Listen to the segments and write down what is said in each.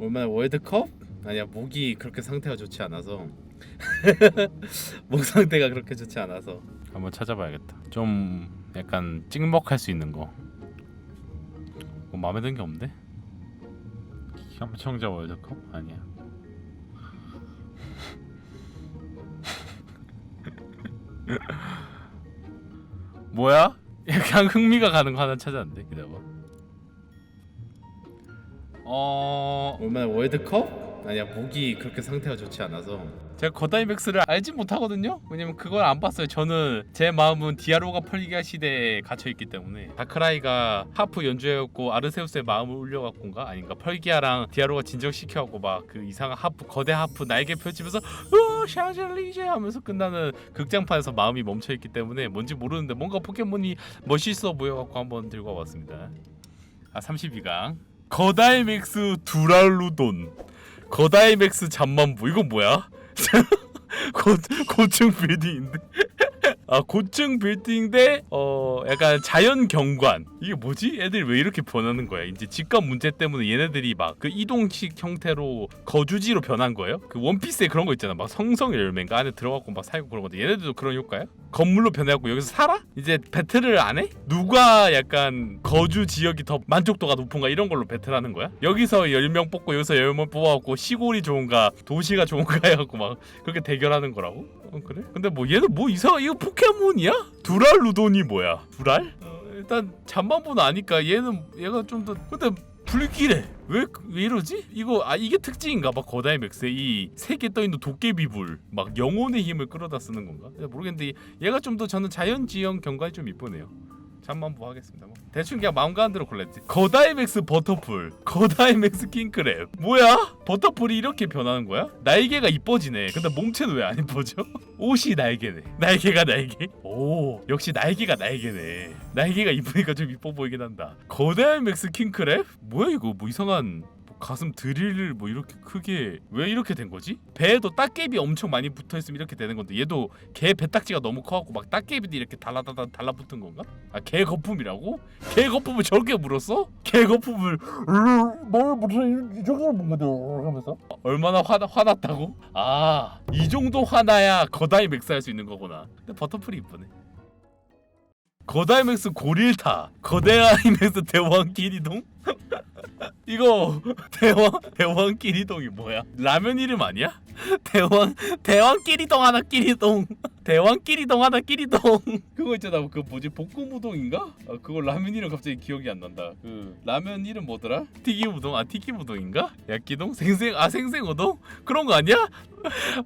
얼마나 월드컵? 아니야 목이 그렇게 상태가 좋지 않아서 목 상태가 그렇게 좋지 않아서 한번 찾아봐야겠다. 좀 약간 찍먹할 수 있는 거. 뭐 마음에 드는 게 없는데? 삼청자 월드컵 아니야. 뭐야? 약간 흥미가 가는 거 하나 찾았는데 기다려봐. 어 얼마나 월드컵? 아니야 목이 그렇게 상태가 좋지 않아서 제가 거다이맥스를 알지 못하거든요. 왜냐면 그걸 안 봤어요. 저는 제 마음은 디아로가 펄기아 시대에 갇혀 있기 때문에 다크라이가 하프 연주해갖고 아르세우스의 마음을 울려갖고인가 아닌가 펄기아랑 디아로가 진정시켜갖고 막 그 이상한 하프 거대 하프 날개 펼치면서 어 샤젤리제 하면서 끝나는 극장판에서 마음이 멈춰 있기 때문에 뭔지 모르는데 뭔가 포켓몬이 멋있어 보여갖고 한번 들고 와봤습니다. 아 32강 거다이맥스 두랄루돈. 거다이맥스 잠만부. 이건 뭐야? 고, 고층 빌딩인데 아 고층 빌딩 대 어 약간 자연 경관 이게 뭐지? 애들이 왜 이렇게 변하는 거야? 이제 집값 문제 때문에 얘네들이 막 그 이동식 형태로 거주지로 변한 거예요? 그 원피스에 그런 거 있잖아 막 성성 열매인가 안에 들어가고 막 살고 그런 건데 얘네들도 그런 효과야? 건물로 변해갖고 여기서 살아? 이제 배틀을 안 해? 누가 약간 거주 지역이 더 만족도가 높은가 이런 걸로 배틀하는 거야? 여기서 10명 뽑고 여기서 10명 뽑아갖고 시골이 좋은가 도시가 좋은가 해갖고 막 그렇게 대결하는 거라고? 어 그래? 근데 뭐 얘는 뭐 이상한 이거 포켓몬이야? 두랄 루돈이 뭐야? 두랄? 어, 일단 잠만보는 아니까 얘는 얘가 좀 더 근데 불길해 왜, 왜 이러지? 이거 아 이게 특징인가 봐 거다이 맥스의 이 세계 떠있는 도깨비불 막 영혼의 힘을 끌어다 쓰는 건가? 모르겠는데 얘가 좀 더 저는 자연지형 경관이 좀 이쁘네요 잠만보 하겠습니다 뭐. 대충 그냥 마음 가는 대로 골랐지 거다이맥스 버터풀 거다이맥스 킹크랩 뭐야? 버터풀이 이렇게 변하는 거야? 날개가 이뻐지네 근데 몸체는 왜 안 이뻐져? 옷이 날개네 날개가 날개 오 역시 날개가 날개네 날개가 이쁘니까 좀 이뻐 보이긴 한다 거다이맥스 킹크랩? 뭐야 이거 뭐 이상한 뭐 가슴 드릴 뭐 이렇게 크게 왜 이렇게 된 거지? 배에도 딱개비 엄청 많이 붙어 있으면 이렇게 되는 건데 얘도 개 배딱지가 너무 커갖고 막 딱개비도 이렇게 달라달라 달라붙은 건가? 아 개 거품이라고? 개 거품을 저렇게 물었어? 개 거품을 뭘 무슨 이 정도로 먹거든 하면서 얼마나 화 화났다고? 아 이 정도 화나야 거다이 맥스 할 수 있는 거구나. 근데 버터풀이 이쁘네. 거다이 맥스 고릴타 거대아이맥스 대왕끼리동 이거 대왕 대왕 끼리동이 뭐야? 라면 이름 아니야? 대왕 대왕 끼리동 하나 끼리동. 대왕 끼리동 하나 끼리동. 그거 있잖아. 그 뭐지? 볶음 우동인가? 아, 그거 라면 이름 갑자기 기억이 안 난다. 그 라면 이름 뭐더라? 튀김 우동? 아 튀김 우동인가? 야끼동? 생생 아 생생 우동? 그런 거 아니야?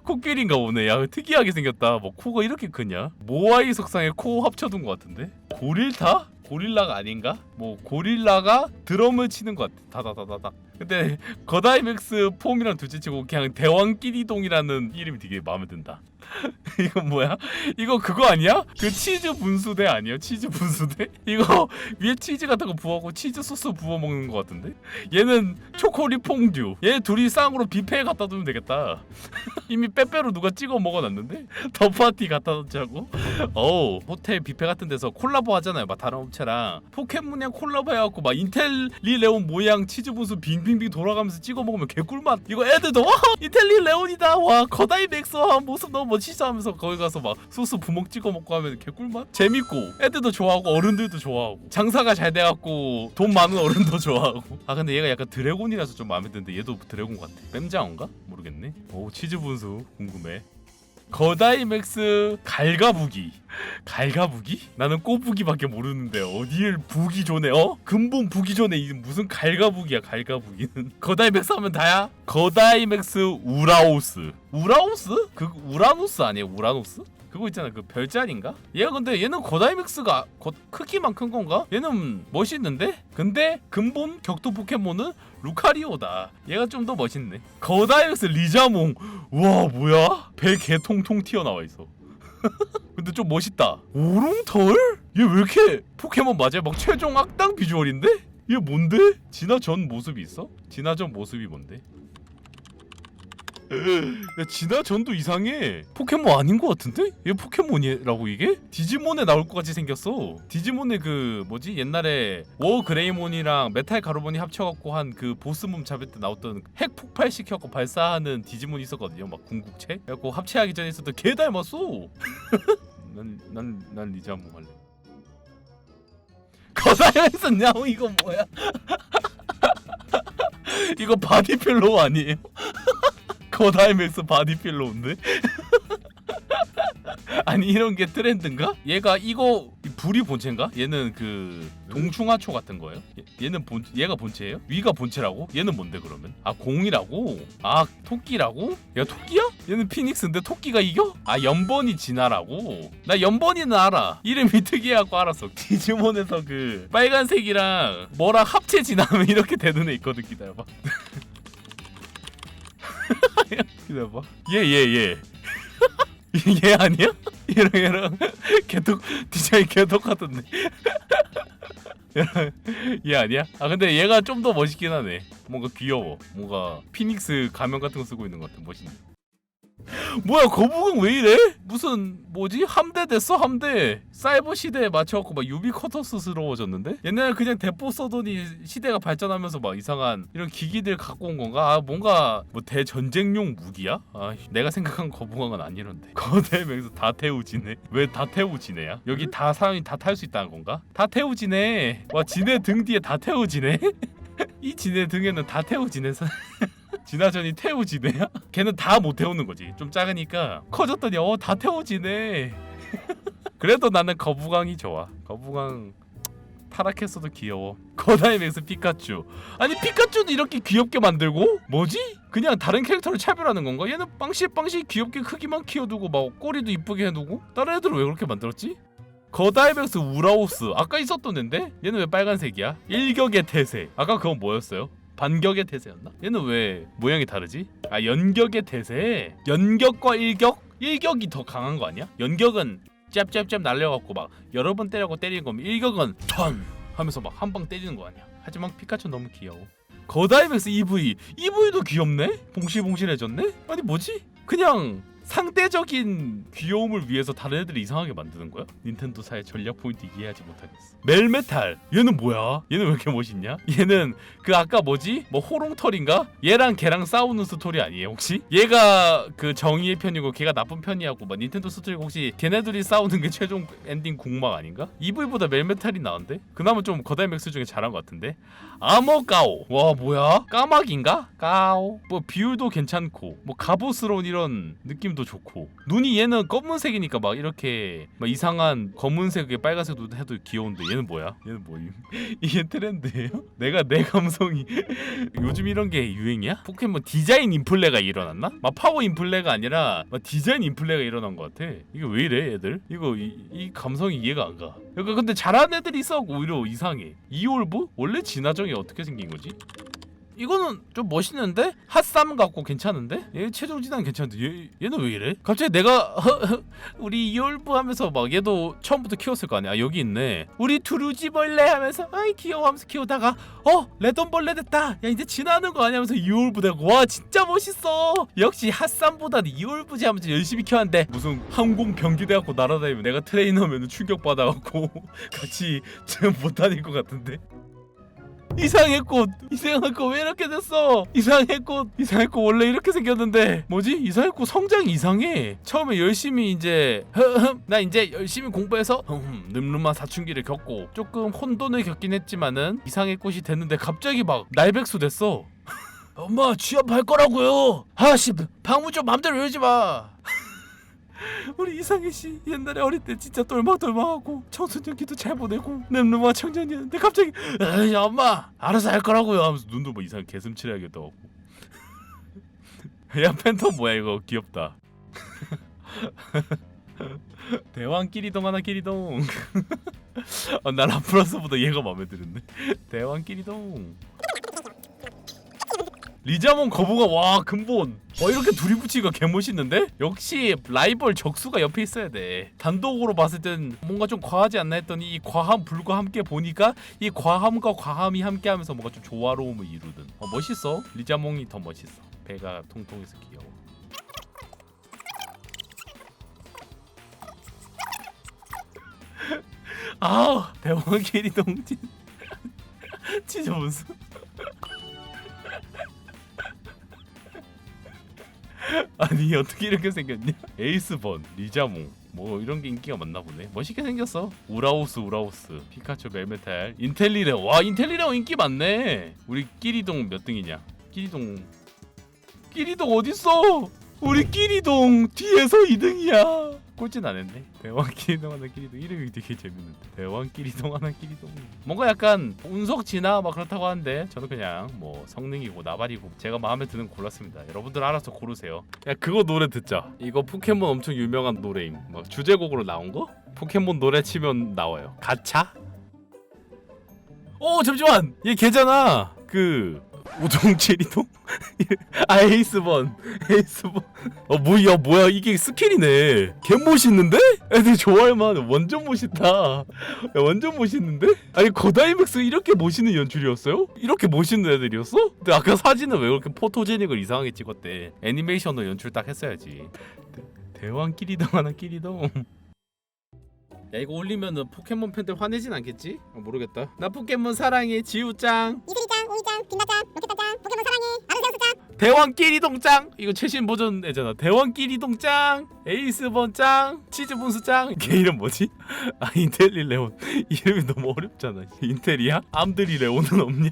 코끼리인가 보네. 야 특이하게 생겼다. 뭐 코가 이렇게 크냐? 모아이 석상에 코 합쳐둔 것 같은데? 고릴타? 고릴라가 아닌가? 뭐 고릴라가 드럼을 치는 것 같아. 다다다다다. 근데 거다이맥스 폼이랑 둘째치고 그냥 대왕끼리동이라는 이름이 되게 마음에 든다. 이거 뭐야? 이거 그거 아니야? 그 치즈 분수대 아니야? 치즈 분수대? 이거 위에 치즈 같은 거 부어고 치즈 소스 부어 먹는 것 같은데? 얘는 초코리 퐁듀. 얘 둘이 쌍으로 뷔페에 갖다 두면 되겠다. 이미 빼빼로 누가 찍어 먹어놨는데 더 파티 갖다 놓자고 어우 호텔 뷔페 같은 데서 콜라보 하잖아요 막 다른 업체랑 포켓몬이랑 콜라보 해갖고 막 인텔리레온 모양 치즈 분수 빙빙 빙 돌아가면서 찍어 먹으면 개꿀맛. 이거 애들도 와 인텔리레온이다. 와 거다이 맥스 와 모습 너무 멋있어 하면서 거기 가서 막 소스 부먹 찍어 먹고 하면 개꿀맛? 재밌고. 애들도 좋아하고 어른들도 좋아하고. 장사가 잘 돼갖고 돈 많은 어른도 좋아하고. 아 근데 얘가 약간 드래곤이라서 좀 마음에 드는데 얘도 드래곤 같아. 뺨장어인가? 모르겠네. 오 치즈 분수 궁금해 거다이맥스 갈가부기 갈가부기? 나는 꼬부기밖에 모르는데 어디를 부기 존에 어? 근본 부기 존에 이 무슨 갈가부기야 갈가부기는 거다이맥스 하면 다야? 거다이맥스 우라오스 우라오스? 그 우라노스 아니에요 우라노스? 그거 있잖아 그 별자리인가? 얘가 근데 얘는 거다이맥스가 거, 크기만 큰 건가? 얘는 멋있는데? 근데 근본 격투 포켓몬은 루카리오다 얘가 좀 더 멋있네 거다이맥스 리자몽 우와 뭐야? 배 개통통 튀어나와 있어 근데 좀 멋있다 오롱털? 얘 왜 이렇게 포켓몬 맞아요? 막 최종 악당 비주얼인데? 얘 뭔데? 진화 전 모습이 있어? 진화 전 모습이 뭔데? 야 진화전도 이상해. 포켓몬 아닌 것 같은데? 얘 포켓몬이라고 이게? 디지몬에 나올 것 같이 생겼어. 디지몬의 그 뭐지? 옛날에 워 그레이몬이랑 메탈 가루몬이 합쳐갖고 한 그 보스몸 잡을 때 나왔던 핵 폭발시켜갖고 발사하는 디지몬이 있었거든요. 막 궁극체? 그래갖고 합체하기 전에 있었던 개 닮았어. 난 난 난 리자몽 할래. 거다에서 냐옹 이거 뭐야? 이거 바디필로우 아니에요? 거다이맥스 바디필로우인데? 아니 이런 게 트렌드인가? 얘가 이거 불이 본체인가? 얘는 그 동충하초 같은 거예요? 얘, 얘는 본 얘가 본체예요? 위가 본체라고? 얘는 뭔데 그러면? 아 공이라고? 아 토끼라고? 야 토끼야? 얘는 피닉스인데 토끼가 이겨? 아 연번이 진화라고? 나 연번이는 알아 이름이 특이하고 알았어 디지몬에서 그 빨간색이랑 뭐랑 합체 진화하면 이렇게 되는 애 있거든 기다려봐 기다려봐. 얘 얘 얘 얘 아니야? 얘랑 얘랑 개톡 디자인 얘랑 얘 아니야? 아 근데 얘가 좀 더 멋있긴 하네. 뭔가 귀여워. 뭔가 피닉스 가면 같은 거 쓰고 있는 것 같아. 멋있네 뭐야 거북은 왜 이래? 무슨 뭐지 함대 됐어 함대 사이버 시대에 맞춰갖고 막 유비쿼터스스러워졌는데 옛날에 그냥 대포 써더니 시대가 발전하면서 막 이상한 이런 기기들 갖고 온 건가? 아 뭔가 뭐 대전쟁용 무기야? 아 내가 생각한 거북왕은 아니런데 거대 맹수 다 태우지네 왜 다 태우지네야? 여기 다 사람이 다 탈 수 있다는 건가? 다 태우지네 와 지네 등 뒤에 다 태우지네 이 지네 등에는 다 태우지네 진화전이 태우지네야? 걔는 다 못 태우는 거지. 좀 작으니까 커졌더니 어 다 태우지네. 그래도 나는 거북왕이 좋아. 거북왕 타락했어도 귀여워. 거다이 맥스 피카츄. 아니 피카츄도 이렇게 귀엽게 만들고 뭐지? 그냥 다른 캐릭터를 차별하는 건가? 얘는 빵시빵시 귀엽게 크기만 키워두고 막 꼬리도 이쁘게 해두고 다른 애들은 왜 그렇게 만들었지? 거다이맥스 우라오스 아까 있었던 앤데 얘는 왜 빨간색이야? 일격의 태세 아까 그건 뭐였어요? 반격의 태세였나? 얘는 왜 모양이 다르지? 아 연격의 태세 연격과 일격? 일격이 더 강한 거 아니야? 연격은 짭짭짭 날려갖고 막 여러 번 때려고 때리는 거면 일격은 턴 하면서 막 한 방 때리는 거 아니야 하지만 피카츄 너무 귀여워 거다이맥스 EV EV도 귀엽네? 봉실봉실해졌네? 아니 뭐지? 그냥 상대적인 귀여움을 위해서 다른 애들을 이상하게 만드는 거야? 닌텐도사의 전략 포인트 이해하지 못하겠어. 멜메탈 얘는 뭐야? 얘는 왜 이렇게 멋있냐? 얘는 그 아까 뭐지? 뭐 호롱털인가? 얘랑 걔랑 싸우는 스토리 아니에요 혹시? 얘가 그 정의의 편이고 걔가 나쁜 편이하고 막 닌텐도 스토리 혹시 걔네들이 싸우는 게 최종 엔딩 궁막 아닌가? EV보다 멜메탈이 나은데? 그나마 좀 거다이맥스 중에 잘한 것 같은데? 아머가오 와 뭐야? 까마귀인가? 까오 뭐 비율도 괜찮고 뭐 갑오스러운 이런 느낌 도 좋고 눈이 얘는 검은색이니까 막 이렇게 막 이상한 검은색에 빨간색도 해도 귀여운데 얘는 뭐야? 얘는 뭐임? 이게 트렌드예요? 내가 내 감성이 요즘 이런 게 유행이야? 포켓몬 디자인 인플레가 일어났나? 막 파워 인플레가 아니라 막 디자인 인플레가 일어난 것 같아 이게 왜 이래 애들? 이거 이, 이 감성이 이해가 안 가. 그러니까 근데 잘하는 애들이 있어 오히려 이상해. 이올브 원래 진화정이 어떻게 생긴 거지? 이거는 좀 멋있는데? 핫삼 같고 괜찮은데? 얘 최종 진화 괜찮은데? 얘 얘는 왜 이래? 갑자기 내가 우리 이올브 하면서 막 얘도 처음부터 키웠을 거 아니야? 아, 여기 있네. 우리 두루지벌레 하면서 아이 귀여워 하면서 키우다가 어 레돈벌레 됐다. 야 이제 진화하는 거 아니야? 하면서 이올브 되고 와 진짜 멋있어. 역시 핫삼보다는 이올브지 하면서 열심히 키웠는데 무슨 항공 병기 돼갖고 날아다니면 내가 트레이너면 충격받아갖고 같이 지금 못 다닐 것 같은데 이상의 꽃. 이상한 꽃 왜 이렇게 됐어? 이상의 꽃. 이상의 꽃 원래 이렇게 생겼는데. 뭐지? 이상의 꽃 성장이 이상해. 처음에 열심히 이제 나 이제 열심히 공부해서 흠, 늠름한 사춘기를 겪고 조금 혼돈을 겪긴 했지만은 이상의 꽃이 됐는데 갑자기 막 날백수 됐어. 엄마 취업할 거라고요. 아씨 방문 좀 맘대로 열지 마 우리 이상희 씨 옛날에 어릴 때 진짜 똘망똘망하고 청소년기도 잘 보내고 늠름한 청년이었는데 갑자기 에이 엄마 알아서 할 거라고요 하면서 눈도 뭐 이상하게 개슴츠레하게 떠갖고. 야 팬텀 뭐야 이거? 귀엽다. 대왕 끼리동 하나 끼리동. 아, 난 라프라스보다 얘가 마음에 드는데. 대왕 끼리동 리자몽 거부가 와 근본. 와 이렇게 둘이 붙이기가 개멋있는데? 역시 라이벌 적수가 옆에 있어야 돼. 단독으로 봤을 땐 뭔가 좀 과하지 않나 했더니 이 과함 불과 함께 보니까 이 과함과 과함이 함께 하면서 뭔가 좀 조화로움을 이루는. 어, 멋있어. 리자몽이 더 멋있어. 배가 통통해서 귀여워. 아우 대왕 길이 동진 진짜 무슨? 아니 어떻게 이렇게 생겼냐? 에이스번 리자몽. 뭐 이런 게 인기가 많나 보네. 멋있게 생겼어. 우라우스 우라우스. 피카츄 멜메탈. 인텔리레오. 와 인텔리레오 인기 많네. 우리 끼리동 몇 등이냐? 끼리동. 끼리동 어딨어? 우리 끼리동 뒤에서 2등이야 꼴찌는 안 했네 대왕 끼리동 하나 끼리동 이름이 되게 재밌는데. 대왕 끼리동 하나 끼리동 뭔가 약간 운석 지나 막 그렇다고 하는데 저는 그냥 뭐 성능이고 나발이고 제가 마음에 드는 거 골랐습니다. 여러분들 알아서 고르세요. 야 그거 노래 듣자. 이거 포켓몬 엄청 유명한 노래임. 막 주제곡으로 나온 거? 포켓몬 노래 치면 나와요. 가차? 오 잠시만! 얘 걔잖아! 그 우동체리동? 아 에이스번 에이스번 어 뭐야 뭐야 이게 스킬이네 개 멋있는데? 애들 좋아할 만해 완전 멋있다 야, 완전 멋있는데? 아니 거다이맥스 이렇게 멋있는 연출이었어요? 이렇게 멋있는 애들이었어? 근데 아까 사진은 왜 그렇게 포토제닉을 이상하게 찍었대 애니메이션으로 연출 딱 했어야지 대- 대왕 끼리동 하나 끼리동 야 이거 올리면은 포켓몬 팬들 화내진 않겠지? 어, 모르겠다 나 포켓몬 사랑해 지우짱 이슬이짱, 오이짱, 빛나짱, 로켓다짱, 포켓몬 사랑해, 아르세우스짱. 대왕 끼리 동짱 이거 최신 버전 애잖아 대왕 끼리 동짱 에이스번짱 치즈분수짱 걔 이름 뭐지? 아 인텔리 레온 이름이 너무 어렵잖아 인텔이야? 암들이 레온은 없냐?